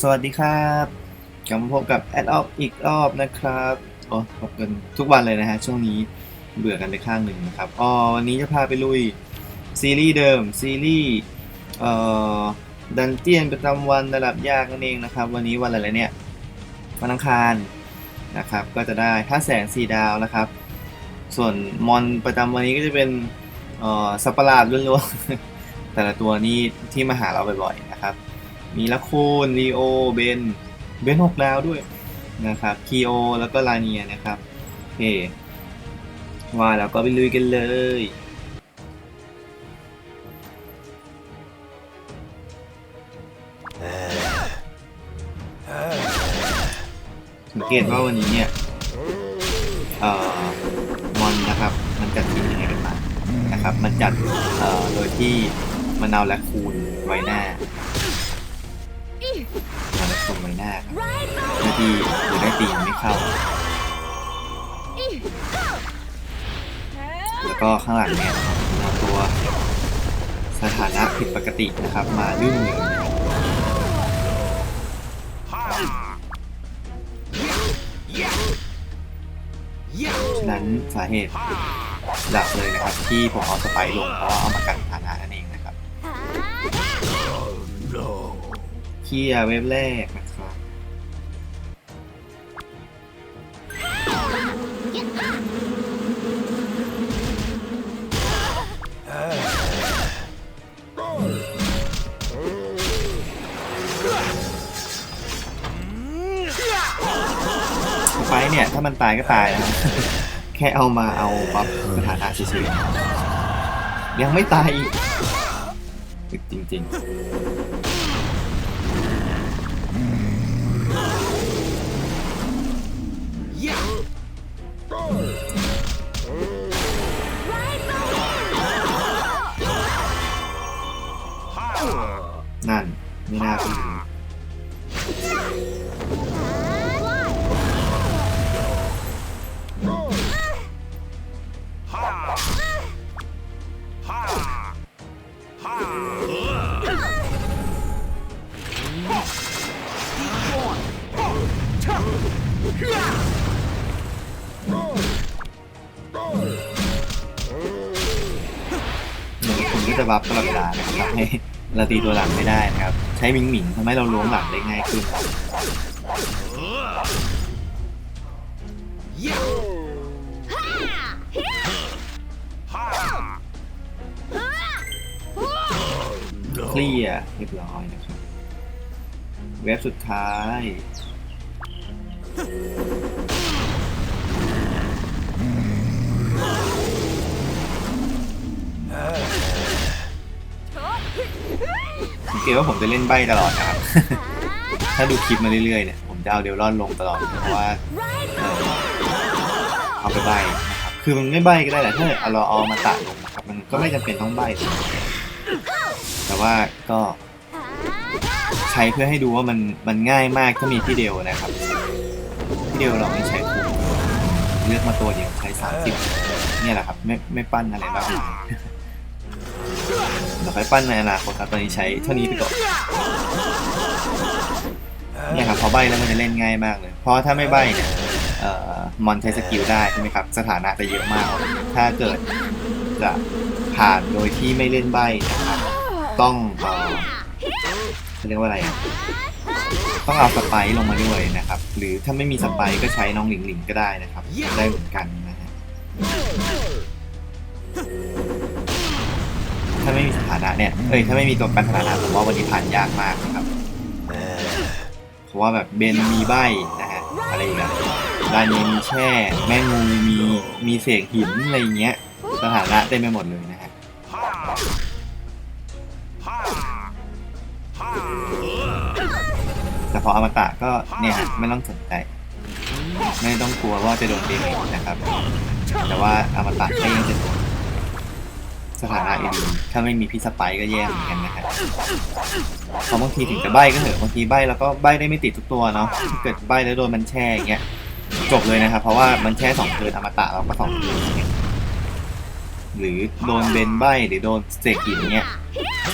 สวัสดีครับกลับมาพบกับ Ad o f อีกรอบนะครับโอ้พบกันทุกวันเลยนะฮะ ช่วงนี้เบื่อกันไปข้างหนึ่งนะครับอ๋อวันนี้จะพาไปลุย ซีรีส์เดิม ซีรีส์เอ่อดันเจียนประจำวันระดับยากนั่นเองนะครับ วันนี้วันอะไรเนี่ย วันอังคารนะครับ ก็จะได้ท่าแสงสีดาวนะครับ ส่วนมอนประจำวันนี้ก็จะเป็นเอ่อสัตว์ประหลาดล้วนๆแต่ละตัวนี้ที่มาหาเราบ่อยๆนะครับ มีละคูนลีโอ เบน เบนหกดาวด้วยนะครับคีโอ แล้วก็ลาเนียนะครับเคว่าแล้วก็ไปลุยกันเลย สังเกตว่าวันนี้เนี่ย เอ่อ มอนนะครับ มันจัดทีมยังไงกันมานะครับ มันจัด เอ่อ โดยที่มันเอาแลคคูนไว้หน้า ตรงใบหน้าครับเพื่อที่หรือได้ตีไม่เข้า แล้วก็ข้างหลังเนี่ยเอาตัวสถานะผิดปกตินะครับ มาลื่นเลยฉะนั้นสาเหตุหลักเลยนะครับ ที่ผมเอาสไปร์ลงเพราะว่าเอามากันฐานะนั่นเองนะครับเค ลียร์เว็บแรกนะครับ ไฟเนี่ย ถ้ามันตายก็ตายนะ แค่เอามาเอาบัฟสถานะเฉยๆยังไม่ตายอีกจริงๆ ผมก็จะบัฟตลอดเวลานะครับทำให้เราตีตัวหลังไม่ได้นะครับ ใช้มิงหมิงทำให้เราล้วงหลังได้ง่ายขึ้นเคลียร์เรียบร้อยนะครับ เว็บสุดท้าย สังเกตว่าผมจะเล่นใบตลอดนะครับ ถ้าดูคลิปมาเรื่อยๆเนี่ย ผมจะเอาเดลลอนลงตลอดเพราะว่าเออเอาไปใบนะครับ คือมันไม่ใบก็ได้แหละถ้าเอาเราเอามาตัดลงนะครับ มันก็ไม่จำเป็นต้องใบ แต่ว่าก็ใช้เพื่อให้ดูว่ามันมันง่ายมากถ้ามีพี่เดียวนะครับ พี่เดียวเราไม่ใช้คุ้มเลือกมาตัวเดียวใช้สามสิบเนี่ยแหละครับ ไม่ไม่ปั้นอะไรมากมายเดี๋ยวค่อยปั้นในอนาคตครับตอนนี้ใช้เท่านี้ไปก่อนเนี่ยครับพอใบแล้วมันจะเล่นง่ายมากเลย เพราะถ้าไม่ใบเนี่ยเอ่อมอนใช้สกิลได้ใช่ไหมครับ สถานะจะเยอะมาก ถ้าเกิดจะผ่านโดยที่ไม่เล่นใบนะครับ ต้องเอ่อเขาเรียกว่าอะไรอะ ต้องเอาสไปร์ลงมาด้วยนะครับ หรือถ้าไม่มีสไปร์ก็ใช้น้องหลิงหลิงก็ได้นะครับได้เหมือนกันนะฮะถ้าไม่มีสถานะเนี่ยเอ้ยถ้าไม่มีตัวกันสถานะผมว่าวันนี้ผ่านยากมากนะครับเพราะว่าแบบเบนมีใบนะฮะอะไรอีกอะดานเนียมีแช่แม่งูมีมีเสกหินอะไรเงี้ยสถานะเต็มไปหมดเลยนะ แต่พออมตะก็เนี่ยฮะไม่ต้องสนใจ ไม่ต้องกลัวว่าจะโดนเดเมจนะครับ แต่ว่าอมตะก็ยังจะโดนสถานะอยู่ดีถ้าไม่มีพี่สไปก็แย่เหมือนกันนะฮะเพราะบางทีถึงจะใบก็เถอะบางทีใบแล้วก็ใบได้ไม่ติดทุกตัวเนาะถ้าเกิดใบแล้วโดนมันแช่อย่างเงี้ยจบเลยนะครับ เพราะว่ามันแช่สองเทิร์นอมตะเราก็สองเทิร์นหรือโดนเบนใบหรือโดนเสกหินเงี้ย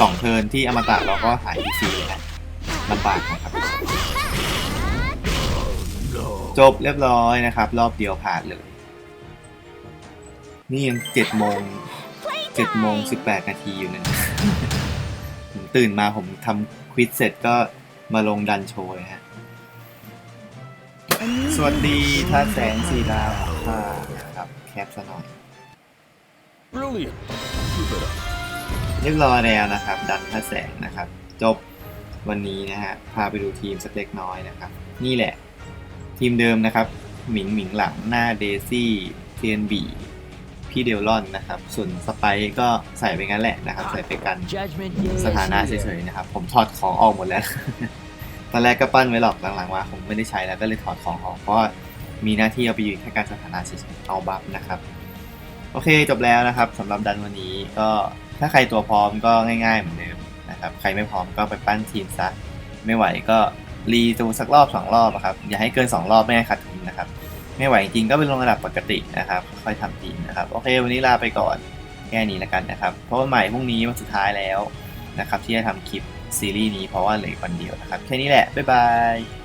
สองเทิร์นที่อมตะเราก็หายฟรีเลยนะ ลำบากนะครับ จบเรียบร้อยนะครับ รอบเดียวผ่านเลย นี่ยังเจ็ดโมงเจ็ดโมงสิบแปดนาทีอยู่นะผมตื่นมาผมทำควิดเสร็จก็มาลงดันโชว์เลยฮะ สวัสดีท่าแสงสีดาวค่ะนะครับ แคปซะหน่อย Brilliant. Keep it up. เรียบร้อยแล้วนะครับ ดันท่าแสงนะครับ จบ วันนี้นะฮะพาไปดูทีมสักเล็กน้อยนะครับ นี่แหละ ทีมเดิมนะครับ หมิงหมิงหลังหน้าเดซี่เทียนบีพี่เดลลอนนะครับ ส่วนสไปก็ใส่ไปงั้นแหละนะครับ ใส่ไปกัน Judgment สถานะเฉยๆนะครับ ผมถอดของออกหมดแล้ว ตอนแรกก็ปั้นไว้หรอกหลังๆว่าผมไม่ได้ใช้แล้วก็เลยถอดของออกเพราะมีหน้าที่เอาไปยืนแค่การสถานะเฉยๆเอาบัฟนะครับ โอเคจบแล้วนะครับสำหรับดันวันนี้ก็ถ้าใครตัวพร้อมก็ง่ายๆเหมือนเดิม นะครับใครไม่พร้อมก็ไปปั้นทีมซะไม่ไหวก็รีดูสักรอบสองรอบอะครับอย่าให้เกินสองรอบไม่ให้ขาดทุนนะครับไม่ไหวจริงก็ไปลงระดับปกตินะครับค่อยๆทำทีมนะครับโอเค วันนี้ลาไปก่อนแค่นี้แล้วกันนะครับเพราะว่าใหม่พรุ่งนี้วันสุดท้ายแล้วนะครับที่จะทำคลิปซีรีส์นี้เพราะว่าเหลือกวันเดียวนะครับแค่นี้แหละบ๊ายบาย